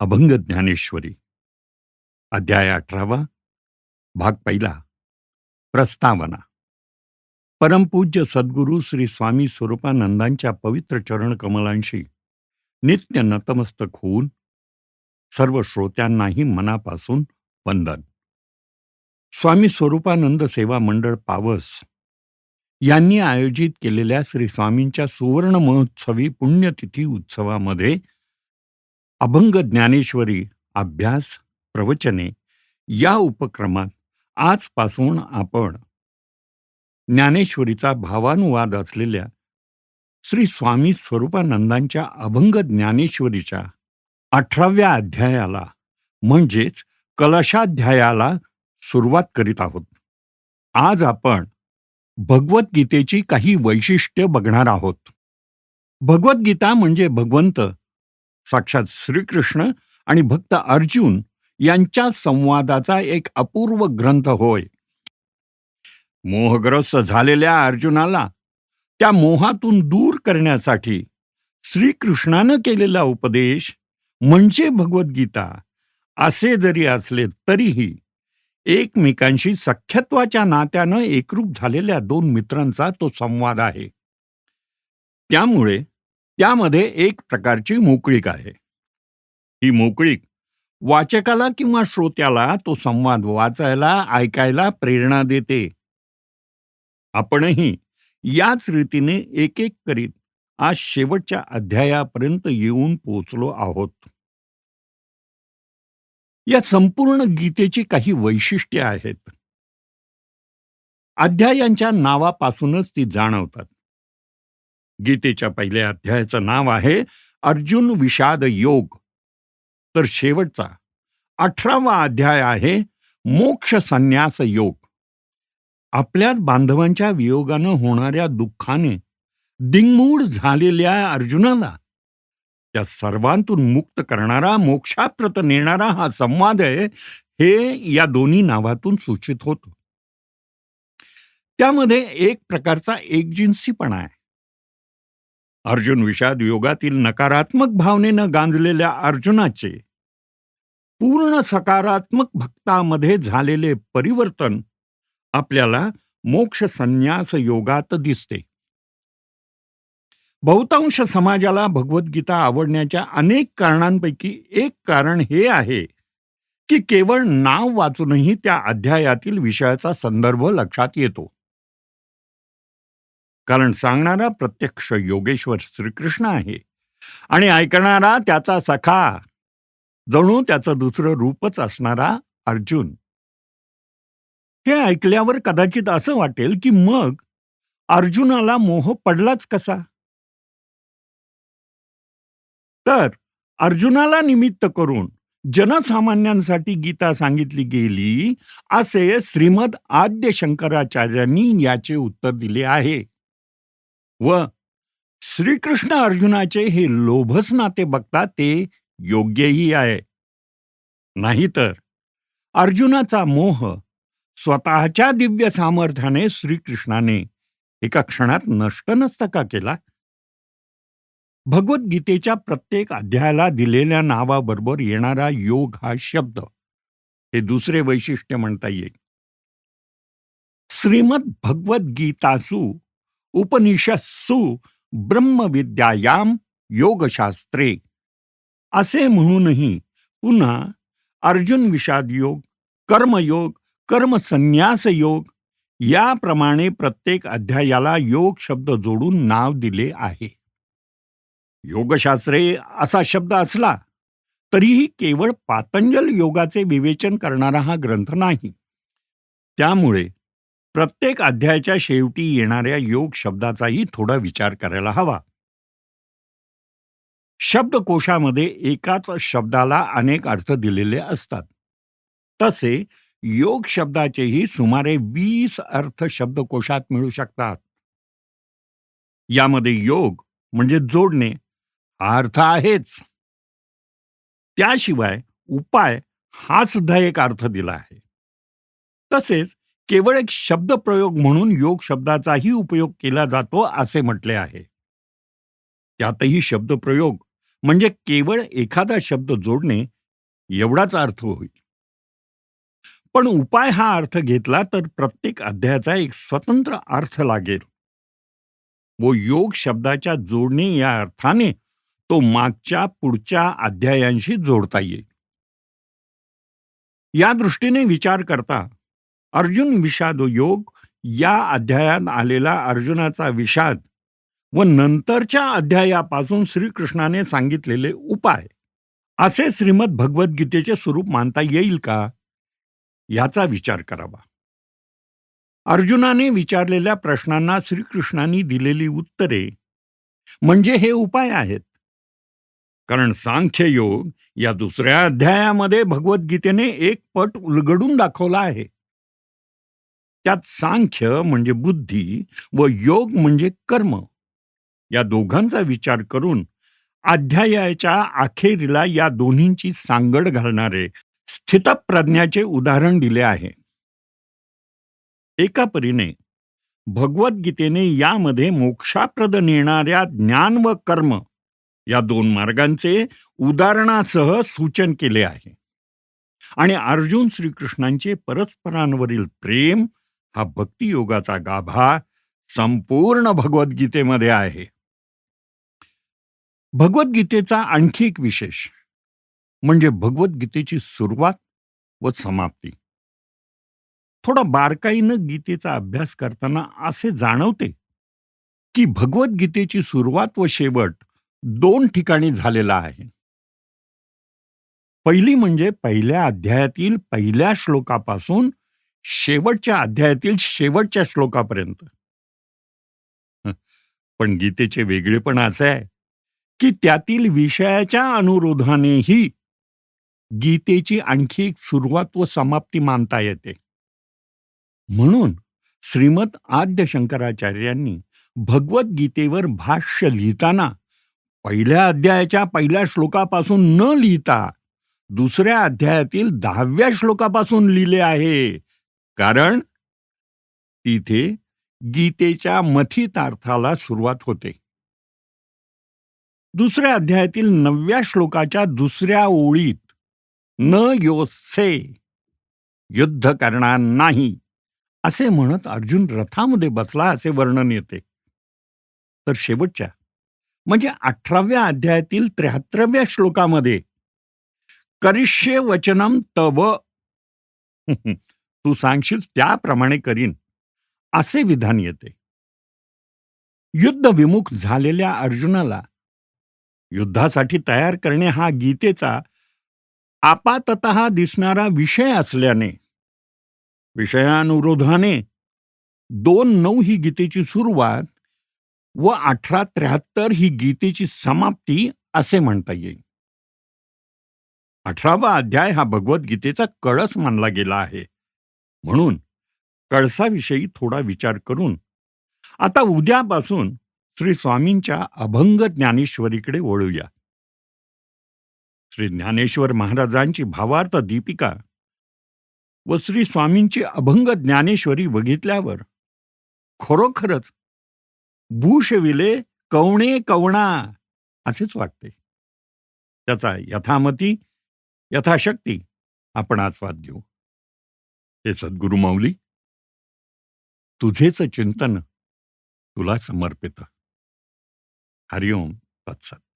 अभंग ज्ञानेश्वरी. अध्याय अठरावा. भाग पहिला. प्रस्तावना. परमपूज्य सद्गुरू श्री स्वामी स्वरूपानंदांच्या पवित्र चरण कमलांशी नित्य नतमस्तक होऊन सर्व श्रोत्यांनाही मनापासून वंदन. स्वामी स्वरूपानंद सेवा मंडळ पावस यांनी आयोजित केलेल्या श्री स्वामींच्या सुवर्ण महोत्सवी पुण्यतिथी उत्सवामध्ये अभंग ज्ञानेश्वरी अभ्यास प्रवचने या उपक्रमात आजपासून आपण ज्ञानेश्वरीचा भावानुवाद असलेल्या श्री स्वामी स्वरूपानंदांच्या अभंग ज्ञानेश्वरीच्या अठराव्या अध्यायाला म्हणजेच कलशाध्यायाला सुरुवात करीत आहोत. आज आपण भगवद्गीतेची काही वैशिष्ट्य बघणार आहोत. भगवद्गीता म्हणजे भगवंत साक्षात श्रीकृष्ण आणि भक्त अर्जुन यांच्या संवादाचा एक अपूर्व ग्रंथ होय. मोहग्रस्त झालेल्या अर्जुनाला त्या मोहातून दूर करण्यासाठी श्रीकृष्णानं केलेला उपदेश म्हणजे भगवद्गीता. असे जरी असले तरीही एकमेकांशी सख्यत्वाच्या नात्यानं एकरूप झालेल्या दोन मित्रांचा तो संवाद आहे. त्यामुळे त्यामध्ये एक प्रकारची मोकळीक आहे. ही मोकळीक वाचकाला किंवा श्रोत्याला तो संवाद वाचायला ऐकायला प्रेरणा देते. आपणही याच रीतीने एक एक करीत आज शेवटच्या अध्यायापर्यंत येऊन पोचलो आहोत. या संपूर्ण गीतेची काही वैशिष्ट्ये आहेत. अध्यायांच्या नावापासूनच ती जाणवतात. गीतेच्या पहिल्या अध्यायाचं नाव आहे अर्जुन विषाद योग. तर शेवटचा अठरावा अध्याय आहे मोक्ष संन्यास योग. आपल्या बांधवांच्या वियोगानं होणाऱ्या दुःखाने दिंगमूड झालेल्या अर्जुनाला त्या सर्वांतून मुक्त करणारा मोक्षाप्रत नेणारा हा संवाद आहे हे या दोन्ही नावातून सूचित होतो. त्यामध्ये एक प्रकारचा एकजिन्सीपणा आहे. अर्जुन विषाद योगातील नकारात्मक भावनेनं गांजलेल्या अर्जुनाचे पूर्ण सकारात्मक भक्तामध्ये झालेले परिवर्तन आपल्याला मोक्ष संन्यास योगात दिसते. बहुतांश समाजाला भगवद्गीता आवडण्याच्या अनेक कारणांपैकी एक कारण हे आहे की केवळ नाव वाचूनही त्या अध्यायातील विषयाचा संदर्भ लक्षात येतो. कारण सांगणारा प्रत्यक्ष योगेश्वर श्रीकृष्ण आहे. आणि ऐकणारा त्याचा सखा जणू त्याचं दुसरं रूपच असणारा अर्जुन. हे ऐकल्यावर कदाचित असं वाटेल की मग अर्जुनाला मोह पडलाच कसा? तर अर्जुनाला निमित्त करून जनसामान्यांसाठी गीता सांगितली गेली असे श्रीमद आद्य शंकराचार्यांनी याचे उत्तर दिले आहे. व श्रीकृष्ण अर्जुनाचे हे लोभस नाते बघता ते योग्यही आहे. नाहीतर अर्जुनाचा मोह स्वतःच्या दिव्य सामर्थ्याने श्रीकृष्णाने एका क्षणात नष्ट नसता का केला. भगवद्गीतेच्या प्रत्येक अध्यायाला दिलेल्या नावाबरोबर येणारा योग हा शब्द हे दुसरे वैशिष्ट्य म्हणता येईल. श्रीमद भगवद्गीतासू उपनिषत्सु ब्रह्मविद्यायाम योगशास्त्रे. असे म्हणूनही पुन्हा अर्जुन विषाद योग कर्मयोग कर्मसन्यास योग याप्रमाणे प्रत्येक अध्यायाला योग शब्द जोडून नाव दिले आहे. योगशास्त्रे असा शब्द असला तरीही केवळ पातंजल योगाचे विवेचन करणारा हा ग्रंथ नाही. त्यामुळे प्रत्येक अध्यायाच्या शेवटी येणाऱ्या योग शब्दाचाही थोडा विचार करायला हवा. शब्दकोशामध्ये एकाच शब्दाला अनेक अर्थ दिलेले असतात. तसे योग शब्दाचेही सुमारे वीस अर्थ शब्दकोशात मिळू शकतात. यामध्ये योग म्हणजे जोडणे हा अर्थ आहेच. त्याशिवाय उपाय हा सुद्धा एक अर्थ दिला आहे. तसेच केवळ एक शब्दप्रयोग म्हणून योग शब्दाचाही उपयोग केला जातो असे म्हटले आहे. त्यातही शब्दप्रयोग म्हणजे केवळ एखादा शब्द जोडणे एवढाच अर्थ होईल. पण उपाय हा अर्थ घेतला तर प्रत्येक अध्यायाचा एक स्वतंत्र अर्थ लागेल. व योग शब्दाच्या जोडणे या अर्थाने तो मागच्या पुढच्या अध्यायांशी जोडता येईल. या दृष्टीने विचार करता अर्जुन विषाद योग या अध्यायात आलेला अर्जुनाचा विषाद व नंतरच्या अध्यायापासून श्रीकृष्णाने सांगितलेले उपाय. असे श्रीमद भगवद्गीतेचे स्वरूप मानता येईल का? याचा विचार करावा. अर्जुनाने विचारलेल्या प्रश्नांना श्रीकृष्णांनी दिलेली उत्तरे म्हणजे हे उपाय आहेत. कारण सांख्य योग या दुसऱ्या अध्यायामध्ये भगवद्गीतेने एक पट उलगडून दाखवला आहे. त्यात सांख्य म्हणजे बुद्धी व योग म्हणजे कर्म. या दोघांचा विचार करून अध्यायाच्या अखेरीला या दोन्हींची सांगड घालणारे स्थितप्रज्ञाचे उदाहरण दिले आहे. एका परीने भगवद्गीतेने यामध्ये मोक्षाप्रद नेणाऱ्या ज्ञान व कर्म या दोन मार्गांचे उदाहरणासह सूचन केले आहे. आणि अर्जुन श्रीकृष्णांचे परस्परांवरील प्रेम हा भक्तियोगाचा गाभा संपूर्ण भगवद्गीतेमध्ये आहे. भगवद्गीतेचा आणखी एक विशेष म्हणजे भगवद्गीतेची सुरुवात व समाप्ती. थोडा बारकाईनं गीतेचा अभ्यास करताना असे जाणवते की भगवद्गीतेची सुरुवात व शेवट दोन ठिकाणी झालेला आहे. पहिली म्हणजे पहिल्या अध्यायातील पहिल्या श्लोकापासून शेवटच्या अध्यायातील शेवटच्या श्लोकापर्यंत. पण गीतेचे वेगळेपण असे आहे की त्यातील विषयाच्या अनुरोधानेही गीतेची आणखी एक सुरुवात व समाप्ती मानता येते. म्हणून श्रीमद आद्य शंकराचार्यांनी भगवद्गीतेवर भाष्य लिहिताना पहिल्या अध्यायाच्या पहिल्या श्लोकापासून न लिहिता दुसऱ्या अध्यायातील दहाव्या श्लोकापासून लिहिले आहे. कारण तिथे गीतेच्या मथितार्थाला सुरुवात होते. दुसऱ्या अध्यायातील नवव्या श्लोकाच्या दुसऱ्या ओळीत न योसे युद्ध करणार नाही असे म्हणत अर्जुन रथामध्ये बसला असे वर्णन येते. तर शेवटच्या म्हणजे अठराव्या अध्यायातील त्र्याहत्तराव्या श्लोकामध्ये करिष्ये वचनम तव तू सांगशील त्याप्रमाणे करीन असे विधान येते. युद्ध विमुख झालेल्या अर्जुनाला युद्धासाठी तयार करणे हा गीतेचा आपातत दिसणारा विषय असल्याने विषयानुरोधाने दोन नऊ ही गीतेची सुरुवात व अठरा त्र्याहत्तर ही गीतेची समाप्ती असे म्हणता येईल. अठरावा अध्याय हा भगवद्गीतेचा कळस मानला गेला आहे. म्हणून कळसाविषयी थोडा विचार करून आता उद्यापासून श्री स्वामींच्या अभंग ज्ञानेश्वरीकडे वळूया. श्री ज्ञानेश्वर महाराजांची भावार्थ दीपिका व श्री स्वामींची अभंग ज्ञानेश्वरी बघितल्यावर खरोखरच भूषविले कवणे कवणा असेच वाटते. त्याचा यथामती यथाशक्ती आपण आस्वाद घेऊ. हे सद्गुरु माऊली तुझेच चिंतन तुला समर्पित. हरिओम तत्सत.